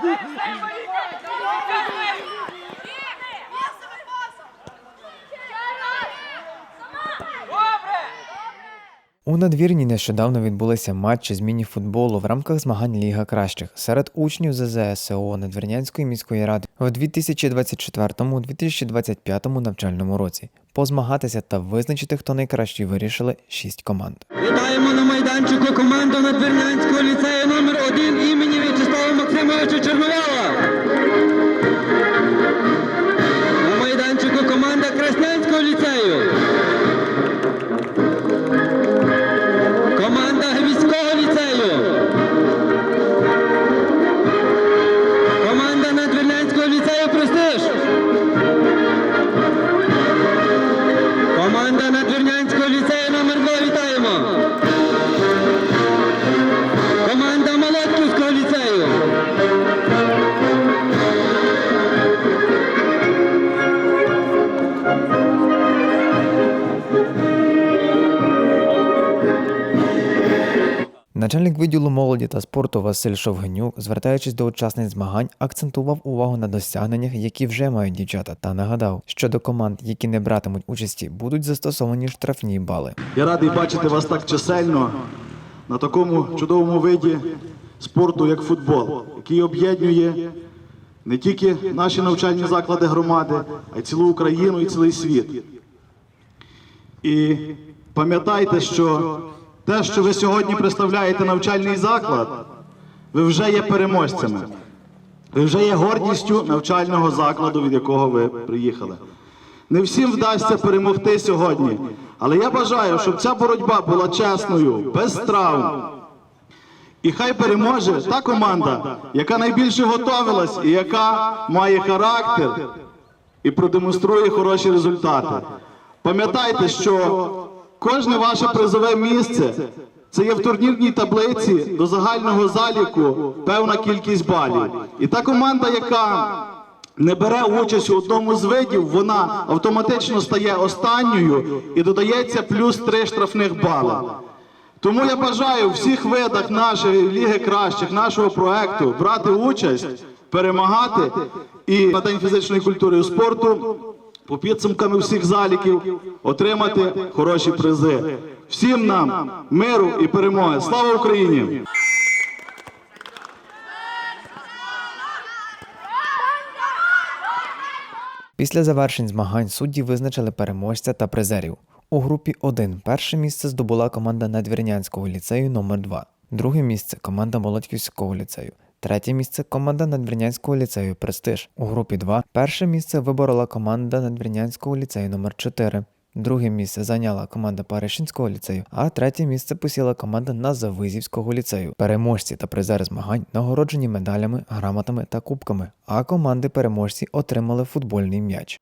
Hey, stand where you were. Go, go, go, go. У надвірні нещодавно відбулися матчі з міні-футболу в рамках змагань Ліга кращих серед учнів ЗЗСО Надвірнянської міської ради в 2024-2025 навчальному році. Позмагатися та визначити, хто найкращий, вирішили шість команд. Вітаємо на майданчику команду Надвірнянського ліцею номер 1 імені В'ячеслава Максимовича Чорновола. Начальник відділу молоді та спорту Василь Шовгенюк, звертаючись до учасниць змагань, акцентував увагу на досягненнях, які вже мають дівчата, та нагадав, що до команд, які не братимуть участі, будуть застосовані штрафні бали. Я радий бачити вас так чисельно на такому чудовому виді спорту, як футбол, який об'єднує не тільки наші навчальні заклади громади, а й цілу Україну і цілий світ. І пам'ятайте, що те, що ви сьогодні представляєте навчальний заклад, ви вже є переможцями. Ви вже є гордістю навчального закладу, від якого ви приїхали. Не всім вдасться перемогти сьогодні, але я бажаю, щоб ця боротьба була чесною, без травм. І хай переможе та команда, яка найбільше готовилась і яка має характер і продемонструє хороші результати. Пам'ятайте, що кожне ваше призове місце це є в турнірній таблиці до загального заліку певна кількість балів. І та команда, яка не бере участь у одному з видів, вона автоматично стає останньою і додається плюс три штрафних бали. Тому я бажаю всіх видах нашої ліги кращих, нашого проекту брати участь, перемагати і на день фізичної культури і спорту по підсумками всіх заліків отримати хороші призи. Всім нам миру і перемоги. Слава Україні! Після завершень змагань судді визначили переможця та призерів. У групі 1 перше місце здобула команда Надвірнянського ліцею номер 2 друге місце команда Молодьківського ліцею, третє місце команда Надвірнянського ліцею Престиж. У групі 2 перше місце виборола команда Надвірнянського ліцею номер 4 Друге місце зайняла команда Паришинського ліцею, а третє місце посіла команда Назавизівського ліцею. Переможці та призери змагань нагороджені медалями, грамотами та кубками, а команди переможці отримали футбольний м'яч.